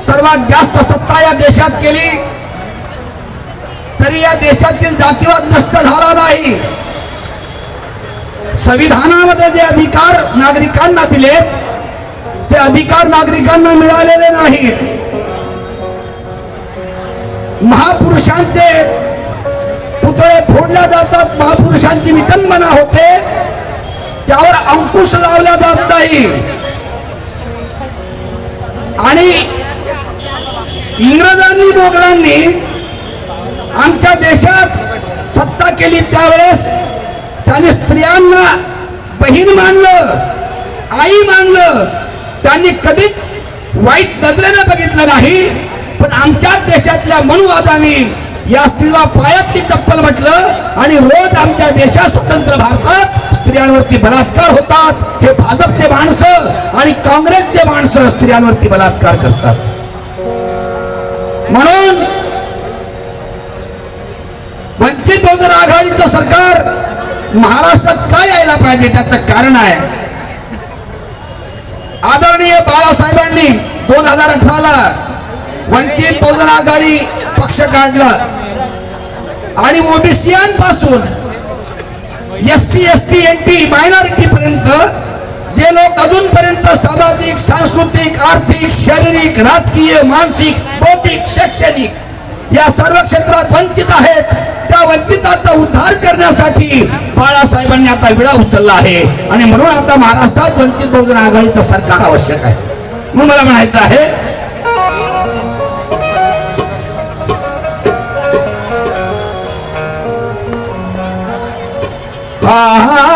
सर्वात जास्त सत्ता या देशात केली तरी या देशातील जातीवाद नष्ट झाला नाही. संविधानामध्ये जे अधिकार नागरिकांना दिलेत ते अधिकार नागरिकांना मिळालेले नाहीत. महापुरुषांचे पुतळे फोडल्या जातात महापुरुषांची विटंबना होते त्यावर अंकुश लावला जात नाही. आणि इंग्रजांनी मोगलांनी आमच्या देशात सत्ता केली त्यावेळेस त्यांनी स्त्रियांना बहीण मानलं आई मानलं. त्यांनी कधीच वाईट नजरेनं बघितलं नाही पण आमच्याच देशातल्या मनुवादाने या स्त्रीला पायातली चप्पल म्हटलं आणि रोज आमच्या देशात स्वतंत्र भारतात स्त्रियांवरती बलात्कार होतात. हे भाजपचे माणसं आणि काँग्रेसचे माणसं स्त्रियांवरती बलात्कार करतात. म्हणून वंचित बहुजन आघाडीचं सरकार महाराष्ट्रात काय यायला पाहिजे त्याचं कारण आहे. आदरणीय बाळासाहेबांनी दोन हजार अठराला वंचित बहुजन आघाडी पक्ष काढला. आणि ओबीसीयांपासून S C S T N T minority पर्यंत जे लोक अजूनपर्यंत सामाजिक सांस्कृतिक आर्थिक शारीरिक राजकीय मानसिक बौद्धिक शैक्षणिक या सर्व क्षेत्रात वंचित आहेत त्या वंचिताचा उद्धार करण्यासाठी बाळासाहेबांनी आता विडा उचलला आहे. आणि म्हणून आता महाराष्ट्रात वंचित बहुजन आघाडीचं सरकार आवश्यक आहे. म्हणून मला म्हणायचं आहे अंधार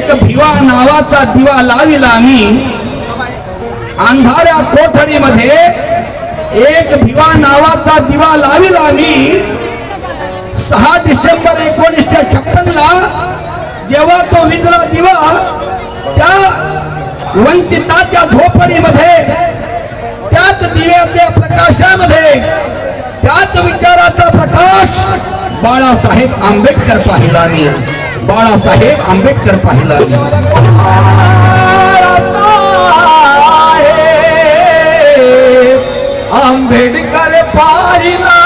एक भिवा नावाचा दिवा लाविला मी. अंधाऱ्या कोठडीमध्ये एक भिवा नावाचा दिवा लाविला मी. सहा डिसेंबर एकोणीसशे छप्पन ला जेव्हा तो विजला दिवा त्या वंचिताच्या झोपडीमध्ये त्याच दिव्याच्या प्रकाशामध्ये त्याच विचाराचा प्रकाश बाळासाहेब आंबेडकर पाहिला मी. बाळासाहेब आंबेडकर पाहिला मी. आंबेडकर पाहिला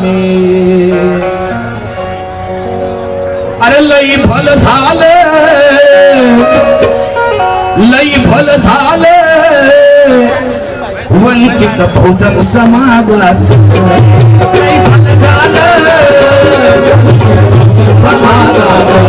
मी. अरे लई भल झालं लई भल झालं. वंचित बहुजन समाजात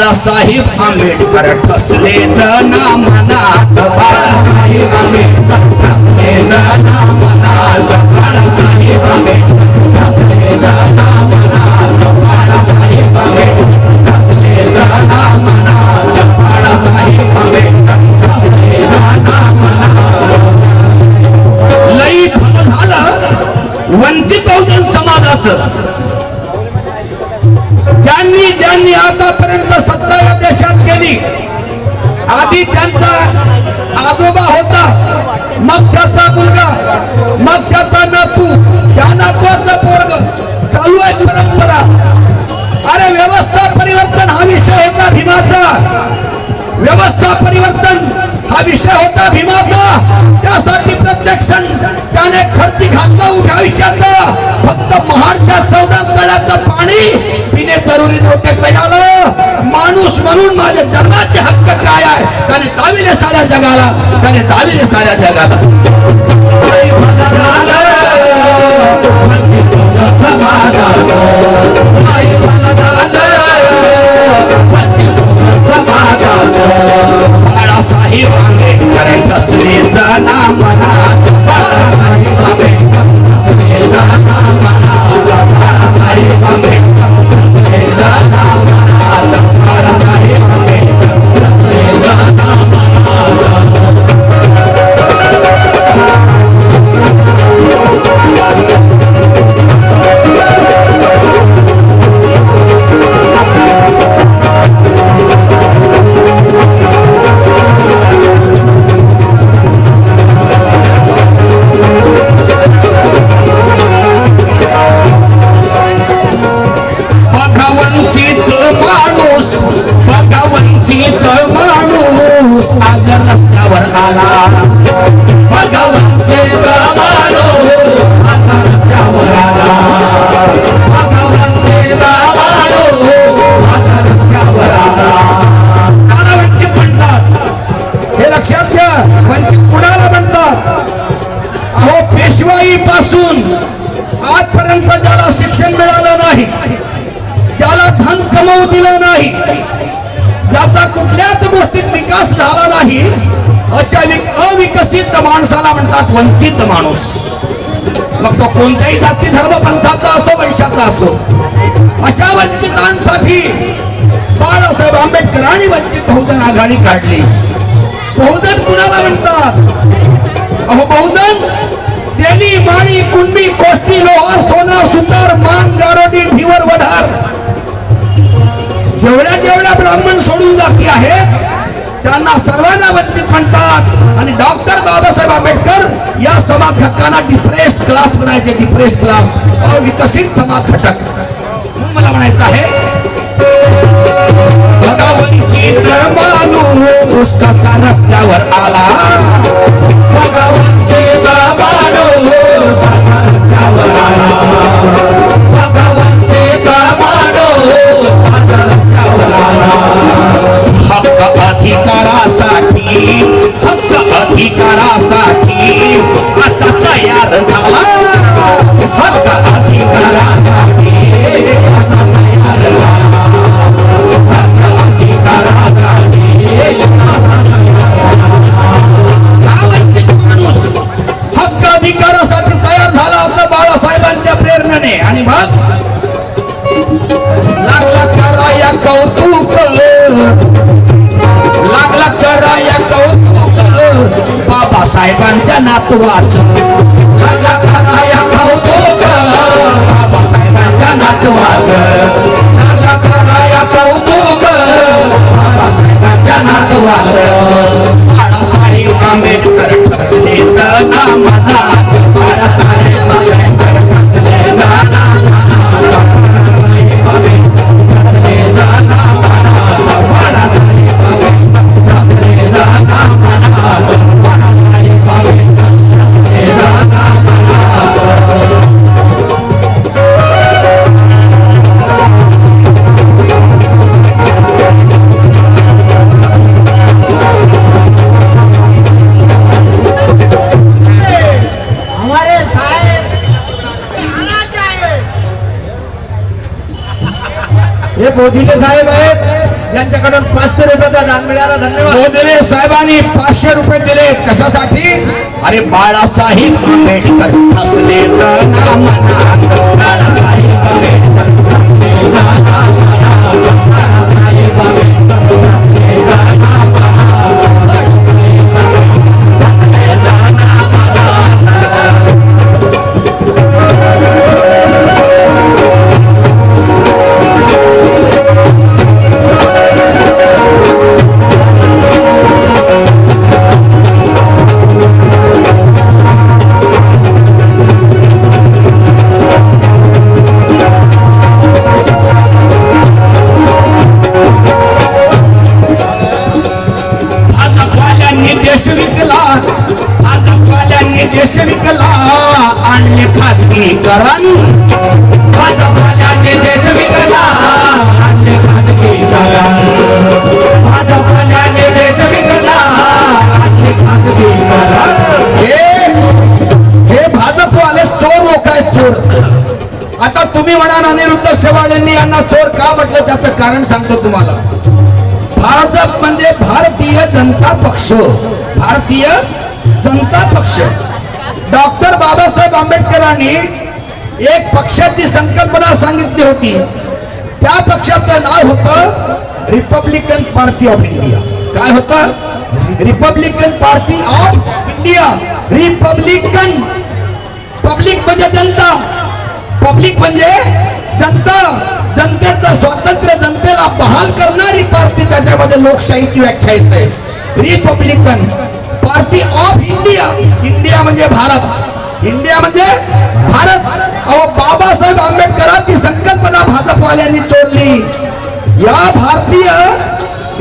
बाळासाहेब आंबेडकर ठसले ना मनात बाळासाहेब आंबेडकर ठसले ना मनात बाळासाहेब आंबेडकर ठसले ना मनात बाळासाहेब आंबेडकर ठसले ना मनात बाळासाहेब आंबेडकर ठसले ना मनात लई फल झालं. वंचित बहुजन समाजाचं. ज्यांनी आतापर्यंत सत्ता या देशात केली आधी त्यांचा आजोबा होता मग त्याचा मुलगा मग त्याचा नातू त्या नातवाचा पोरग. चालू आहे परंपरा. अरे व्यवस्था परिवर्तन हा विषय होता भीमाचा. व्यवस्था परिवर्तन हा विषय होता भीमाचा. त्यासाठी प्रत्यक्ष त्याने खर्ची घातला उभ्या आयुष्याचा. फक्त महाडच्या चौदा तळ्याचं पाणी पिणे जरुरी नव्हते. त्याला माणूस म्हणून माझे जन्माचे हक्क काय आहे? त्याने दाविले साऱ्या जगाला त्याने दाविले साऱ्या जगाला. आई बाळासाहेब आंबेडकर ठसलेचा नाम मनात बाळासाहेब आंबेडकर ठसलेचा नाम बाळासाहेब माणसाला वंचित माणूस. मग तो कोणत्याही जाती धर्म पंथाचा असो वैशाचा असो अशा वंचितांसाठी बाळासाहेब आंबेडकरांनी वंचित बहुजन आघाडी काढली. बहुजन कुणाला म्हणतात? अहो बहुजन तेली माळी कुणबी कोष्टी लोहार सोनार सुतार मान गारोडी ढिवर वढार. जेवढ्या जेवढ्या ब्राह्मण सोडून जाती आहेत त्यांना सर्वांना वंचित म्हणतात. आणि डॉक्टर बाबासाहेब आंबेडकर या समाज घटकांना डिप्रेस्ड क्लास म्हणायचे डिप्रेस्ड क्लास अविकसित समाज घटक. म्हणून मला म्हणायचं आहे वंचित माणूस कसा रस्त्यावर आला. वंचित माणूस नातवाच. बाबासाहेबांच्या कौतुक. बाबासाहेबांच्या बाळासाहेब आंबेडकर ठसले नामनात बाळासाहेब मोदीचे साहेब आहेत. यांच्याकडून पाचशे रुपयाचा दान मिळाला. धन्यवाद. मोदीने साहेबांनी पाचशे रुपये दिले. कशासाठी? अरे बाळासाहेब आंबेडकर ठसले नामनात म्हणाल अनिरुद्ध शेवाळ यांनी यांना चोर का म्हटलं? त्याचं कारण सांगतो तुम्हाला. भाजप म्हणजे भारतीय जनता पक्ष. भारतीय जनता पक्ष. डॉक्टर बाबासाहेब आंबेडकरांनी एक पक्षाची संकल्पना सांगितली होती. त्या पक्षाचं नाव होतं रिपब्लिकन पार्टी ऑफ इंडिया काय होतं? Republican party of India Republican public म्हणजे जनता. पब्लिक म्हणजे जनता जनतेचं स्वातंत्र्य जनतेला बहाल करणारी पार्टी त्याच्यामध्ये लोकशाहीची व्याख्या येते. Republican party of India India म्हणजे भारत. इंडिया म्हणजे भारत. अहो बाबासाहेब आंबेडकरांची संकल्पना भाजपवाल्यांनी चोरली या भारतीय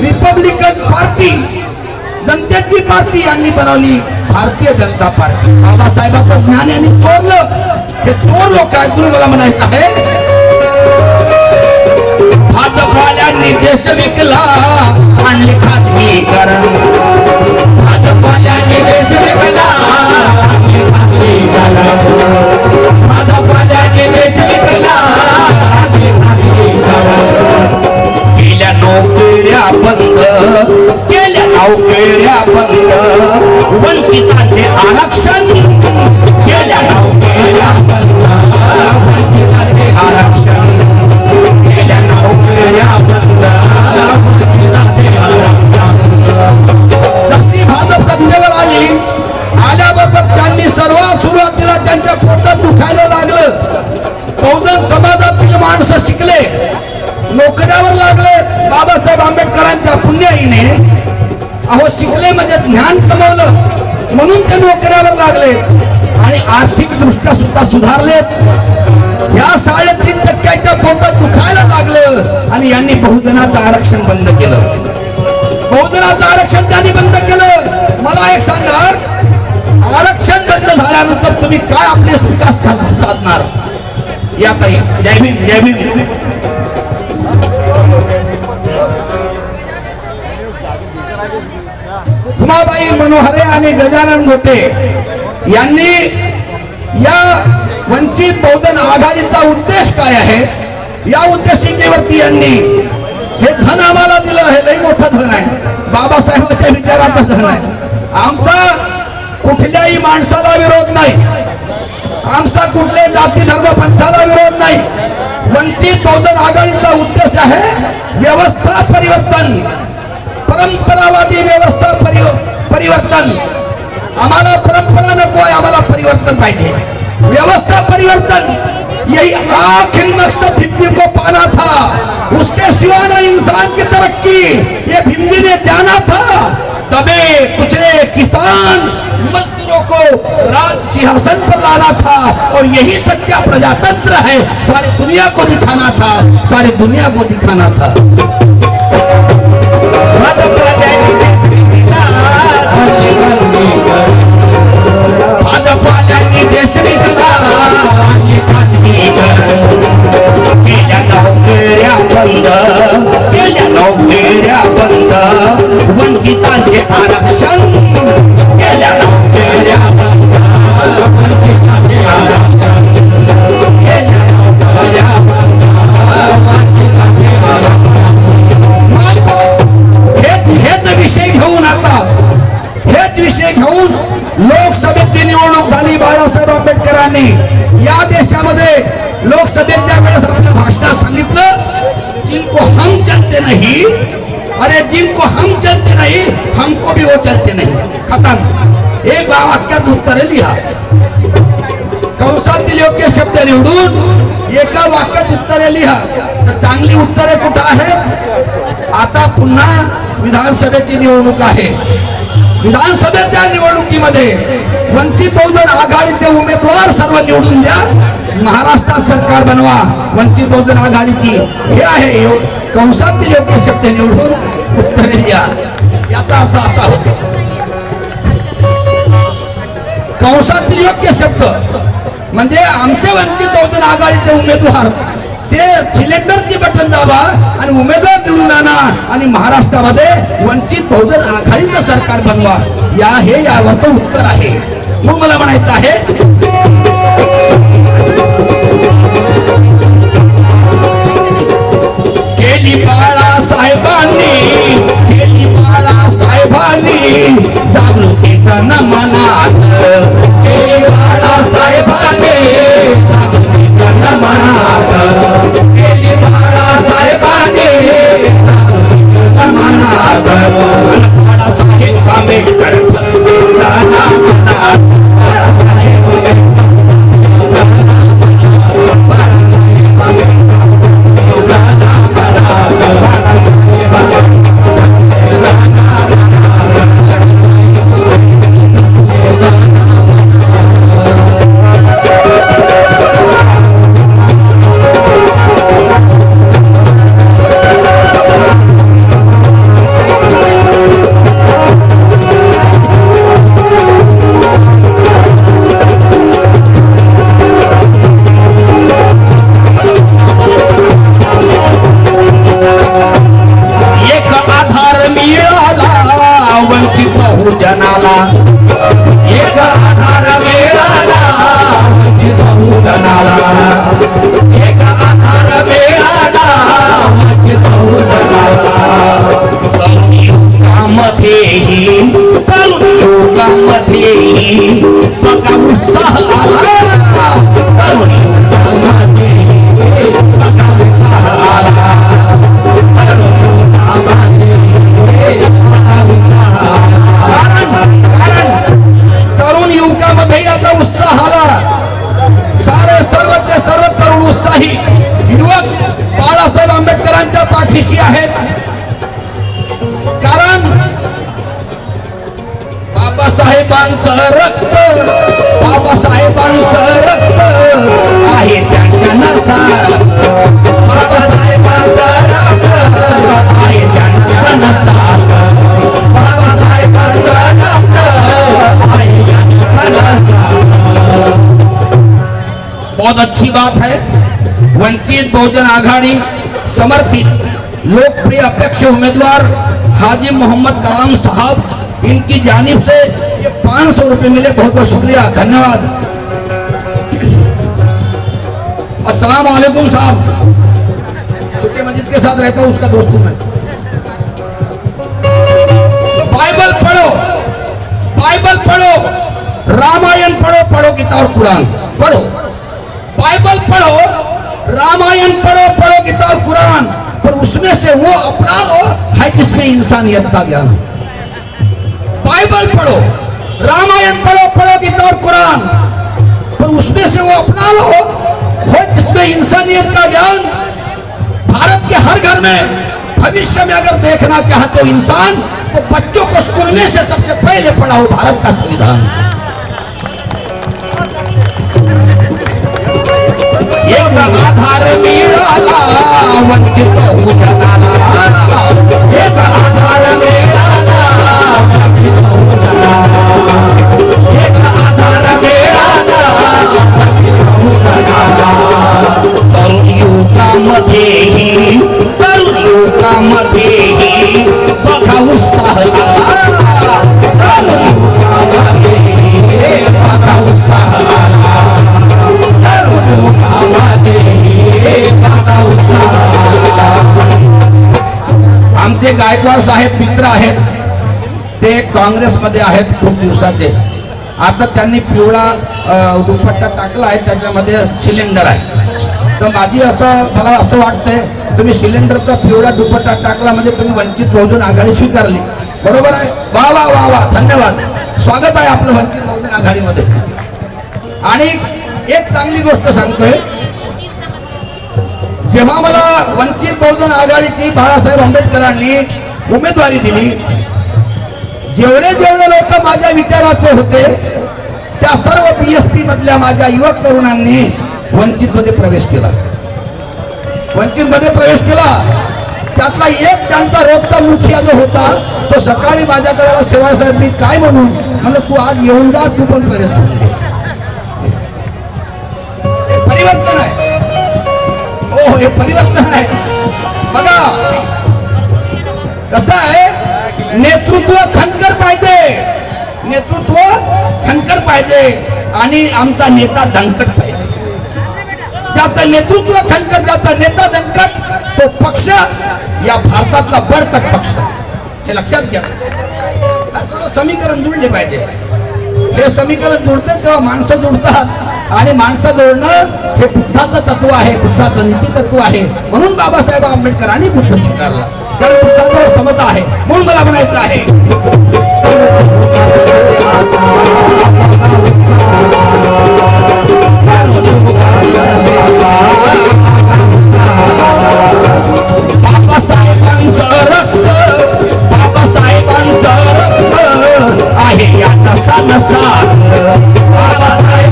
रिपब्लिकन पार्टी जनतेची पार्टी यांनी बनवली. भारतीय जनता पार्टी. बाबासाहेबांचं ज्ञान यांनी चोरलं. हे चोर लोक आहेत तुम्ही मला म्हणायचं आहे. भाजपाल्यांनी देश विकला. आणले खाजगीकरण भाजपाल्यांनी देश विकला. आणले खाजगीकरण. भाजपाल्यांनी देश विकला. आणले खाजगीकरण. केल्या नोकऱ्या बंद. केल्या बंद. वंचितांचे आरक्षण केल्या नोकऱ्या बंद. वंचितांचे आरक्षण केल्या नोकऱ्या बंद. दृष्ट्या सुद्धा सुधारलेत. या साडेतीन टक्क्याच्या पोटात दुखायला लागलं आणि यांनी बहुजनाचं आरक्षण बंद केलं. बहुजनाचं आरक्षण त्यांनी बंद केलं. मला एक सांगा आरक्षण बंद झाल्यानंतर तुम्ही काय आपले विकास साधणार? या ताई. जय भीम जय भीम. उमाबाई मनोहरे आणि गजानन गोटे यांनी या वंचित बहुजन आघाडीचा उद्देश काय आहे? या उद्देशिकेवरती यांनी हे धन आम्हाला दिलं हे लई मोठं धन आहे. बाबासाहेबांच्या विचाराचं धन आहे. आमचा कुठल्याही माणसाला विरोध नाही. आमचा कुठल्याही जाती धर्म पंथाला विरोध नाही. वंचित बहुजन आघाडीचा उद्देश आहे व्यवस्था परिवर्तन. परंपरावादी व्यवस्था परिवर्तन. आम्हाला परंपरा नको आहे आम्हाला परिवर्तन पाहिजे? व्यवस्था परिवर्तन. यही आखिरी मकसद भिंडी को पाना था। उसके सिवा न इंसान की तरक्की। ये भिंडी ने जाना था। दबे कुचले किसान मजदूरों को राज सिंहासन पर लाना था और यही सच्चा प्रजातंत्र है। सारी दुनिया को दिखाना था। सारी दुनिया को दिखाना था। कंसातील योग्य शब्द निवडून एका वाक्यात उत्तरे लिहा. तर चांगली उत्तरे कुठं आहेत? आता पुन्हा विधानसभेची निवडणूक आहे. विधानसभेच्या निवडणुकीमध्ये वंचित बहुजन आघाडीचे उमेदवार सर्व निवडून द्या. महाराष्ट्रात सरकार बनवा. वंचित बहुजन आघाडीची हे आहे यो- कंसातील योग्य शब्द निवडून उत्तरे लिहा. याचा अर्थ असा होतो. कंसातील योग्य शब्द. म्हणजे आमचे वंचित बहुजन आघाडीचे उमेदवार ते सिलेंडरचे बटन दाबा आणि उमेदवार निवडून आणा आणि महाराष्ट्रामध्ये वंचित बहुजन आघाडीचं सरकार बनवा. या हे यावरचं उत्तर आहे. मग मला म्हणायचं आहे Amen. पाठीशी आहेत. कारण बाबासाहेबांचं रक्त बाबासाहेबांचं रक्त आहे त्यांच्या नसात. बाबासाहेबांचं रक्त आहे त्यांच्या नसात. बाबासाहेबांचं रक्त आहे त्यांच्या नसात. बहुत अच्छी बात है वंचित बहुजन आघाड़ी समर्पित लोकप्रिय अपेक्ष उम्मीदवार हाजी मोहम्मद कलाम साहब, इनकी जानिब से ये पाँच सौ रुपये मिले। बहुत बहुत शुक्रिया, धन्यवाद। अस्सलाम वालेकुम साहब। सुखे मस्जिद के साथ रहता हूँ उसका दोस्त हूँ मैं। बाइबल पढ़ो बाइबल पढ़ो, रामायण पढ़ो पढ़ो गीता और कुरान, पढ़ो। बाइबल पढ़ो, रामायण पढ़ो पढ़ो गीता और कुरान। पर उसमें से वो अपना लो है जिसमें इंसानियत का ज्ञान। बाइबल पढ़ो, रामायण पढ़ो पढ़ो गीता और कुरान। पर उसमें से वो अपना लो हो जिसमें इंसानियत का ज्ञान। भारत के हर घर में, भविष्य में अगर देखना चाहते हो इंसान तो बच्चों को स्कूल में से सबसे पहले पढ़ाओ भारत का संविधान। एक आधार मिळाला वंचित बहुजनाला. एक आधार मिळाला वंचित आधार मिळाला वंचित तरुण युगामध्येही तरुण युगामध्येही गायकवाड साहेब मित्र आहेत. ते काँग्रेसमध्ये आहेत खूप दिवसाचे. आता त्यांनी पिवळा दुपट्टा टाकला आहे त्याच्यामध्ये सिलेंडर आहे. तर माझी असं मला असं वाटतंय तुम्ही सिलेंडरचा पिवळा दुपट्टा टाकला म्हणजे तुम्ही वंचित बहुजन आघाडी स्वीकारली. बरोबर आहे? वा वा वा वा धन्यवाद. स्वागत आहे आपलं वंचित बहुजन आघाडीमध्ये. आणि एक चांगली गोष्ट सांगतोय जेव्हा मला वंचित बहुजन आघाडीची बाळासाहेब आंबेडकरांनी उमेदवारी दिली जेवढे जेवढे लोक माझ्या विचाराचे होते त्या सर्व पी एस पी मधल्या माझ्या युवक तरुणांनी वंचित मध्ये प्रवेश केला. वंचित मध्ये प्रवेश केला. त्यातला एक त्यांचा रोजचा मुखिया जो होता तो सकाळी माझ्याकडे आला, शेवाळ मी काय म्हणून म्हणलं तू आज येऊन जा तू पण प्रवेश परिवर्तन आहे. हो हे परिवर्तन आहे. बघा. कसं आहे? नेतृत्व खनकर पाहिजे. नेतृत्व खनकर पाहिजे. आणि आमचा नेता दंकट पाहिजे. ज्याचं नेतृत्व खनकर ज्याचा नेता दंकट तो पक्ष या भारतातला बळकट पक्ष. हे लक्षात घ्या. सर्व समीकरण जुळले पाहिजे. हे समीकरण जुळते तेव्हा माणसं जुळतात. आणि माणसं जोडणं हे बुद्धाचं तत्व आहे बुद्धाचं नीती तत्व आहे. म्हणून बाबासाहेब आंबेडकरांनी बुद्ध स्वीकारला. कारण बुद्धाजवळ समता आहे. म्हणून मला म्हणायचं आहे. बाबासाहेबांचं रक्त रक्त आहे. या नसा नसा बाबासाहेब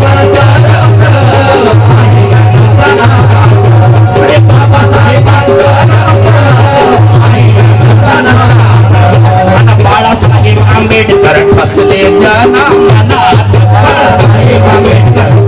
आंबेडकर ठसले जना मनात बाळासाहेब आंबेडकर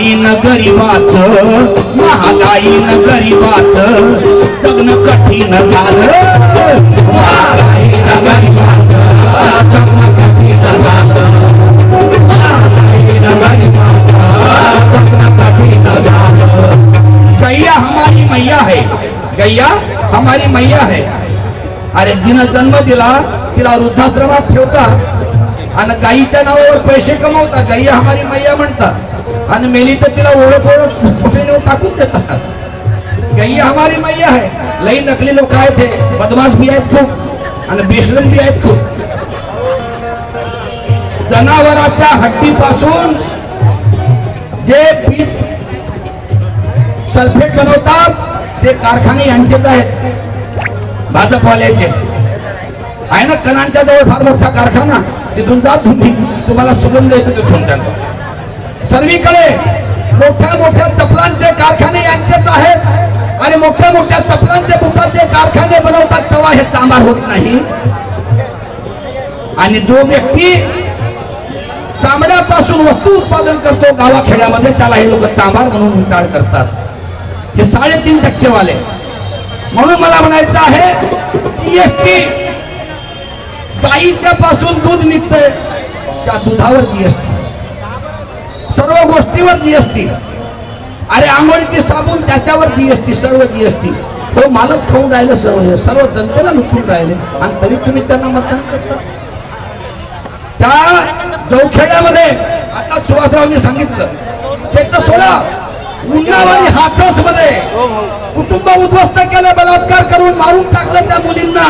महागाई न गरीबाच महागाई न गरीबाच जगणं कठीण झालं. महागाई न गरीबाच जगणं कठीण झालं. महागाई न गरीबाच जगणं कठीण झालं. गैया हमारी मैया है. गैया हमारी मैया है. अरे जिनं जन्म दिला तिला वृद्धाश्रमात ठेवता आणि गाईच्या नावावर पैसे कमवता गाई हमारी मैया म्हणतात. आणि मेली तर तिला ओळख ओळख कुठे नेऊन टाकून देतात. गैया हमारी मैया आहे. लई नकली लोक आहेत हे. बदमाश बी आहेत खूप. आणि बेशरम बी आहेत खूप. जनावराच्या हड्डीपासून जे पीठ सल्फेट बनवतात ते कारखाने यांचेच आहेत. भाजपवाल्याचे. आहे ना कणांच्या जवळ फार मोठा कारखाना. तिथून जात होती तुम्हाला सुगंध येतो तिथून त्यांचा. सर्वीकडे मोठ्या मोठ्या चपलांचे कारखाने यांचेच आहेत. आणि मोठ्या मोठ्या चपलांचे बुटाचे कारखाने बनवतात तेव्हा हे चांभार होत नाही. आणि जो व्यक्ती चामड्यापासून वस्तू उत्पादन करतो गावाखेड्यामध्ये त्याला हे लोक चांभार म्हणून उंटाळ करतात. हे साडेतीन टक्केवाले. म्हणून मला म्हणायचं आहे जीएसटी गाईच्या पासून दूध निघतंय. त्या दुधावर जीएसटी सर्व गोष्टीवर जीएसटी अरे आंघोळीचे साबून त्याच्यावर जीएसटी सर्व जीएसटी हो मालच खाऊन राहिलं सर्व हे. सर्व जनतेला लुटून राहिले. आणि तरी तुम्ही त्यांना मतदान करता. त्या चौखेड्यामध्ये आता सुभाषरावनी सांगितलं ते तर सोडा. उन्नावारी हाथसमध्ये कुटुंब उद्ध्वस्त केलं बलात्कार करून मारून टाकलं त्या मुलींना.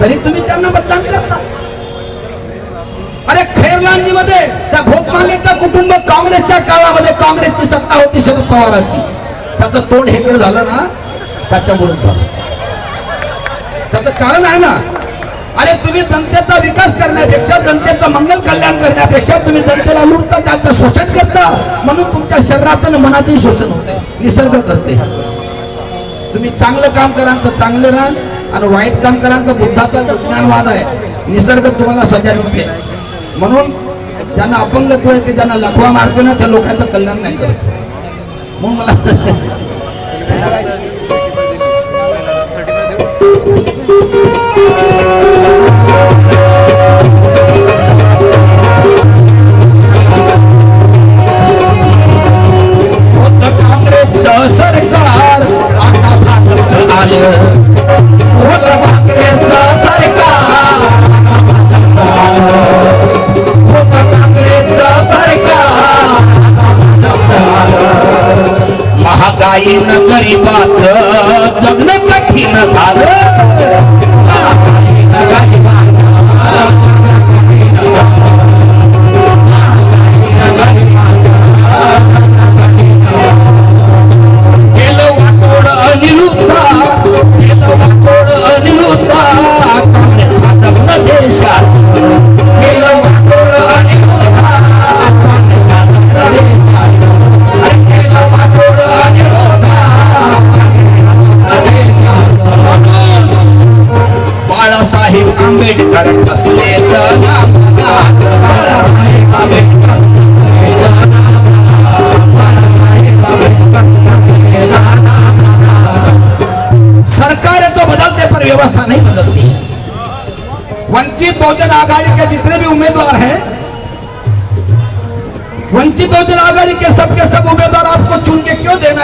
तरी तुम्ही त्यांना मतदान करता. अरे खैरलांजी मध्ये त्या भोपमांगेचा कुटुंब काँग्रेसच्या काळामध्ये काँग्रेसची सत्ता होती शरद पवारांची. त्याचं तोंड हेकड झालं ना त्याच्यामुळे झालं. त्याचं कारण आहे ना अरे तुम्ही जनतेचा विकास करण्यापेक्षा जनतेचं मंगल कल्याण करण्यापेक्षा तुम्ही जनतेला लुटता त्याचं शोषण करता. म्हणून तुमच्या शरीराचं आणि मनाचंही शोषण होते निसर्ग करते तुम्ही चांगलं काम कराल तर चांगलं राहाल आणि वाईट काम कराल तर बुद्धाचा ज्ञानवाद आहे. निसर्ग तुम्हाला सजा देते म्हणून ज्यांना अपंगत्व आहे ते ज्यांना लखवा मारते ना त्या लोकांचं कल्याण नाही करत. म्हणून मला महागाईनं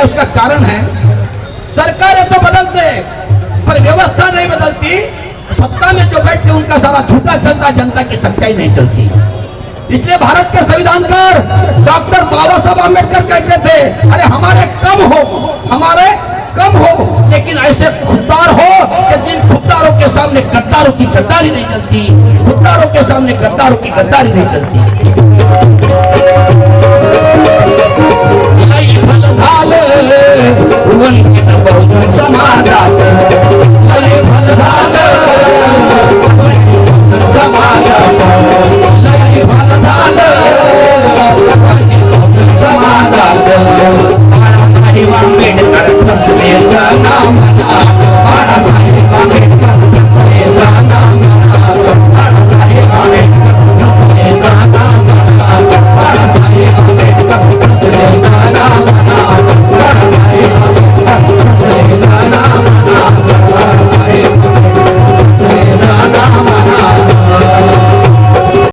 उसका कारण है, सरकार है तो बदलते, पर व्यवस्था नहीं बदलती। सत्ता में जो बैठते उनका सारा झूठा चलता, जनता की सच्चाई नहीं चलती। इसलिए भारत के संविधानकार डॉक्टर बाबा साहब आम्बेडकर कहते थे, अरे हमारे कम हो, हमारे कम हो, लेकिन ऐसे खुददार हो कि जिन खुददारों के सामने गद्दारों की गद्दारी नहीं चलती, खुददारों के सामने गद्दारों की गद्दारी नहीं चलती। झालं. वंचित बहुजन समाजात लय भल झालं. समाजात लय भल झालं. समाजात बाळासाहेब आंबेडकर फसले नाम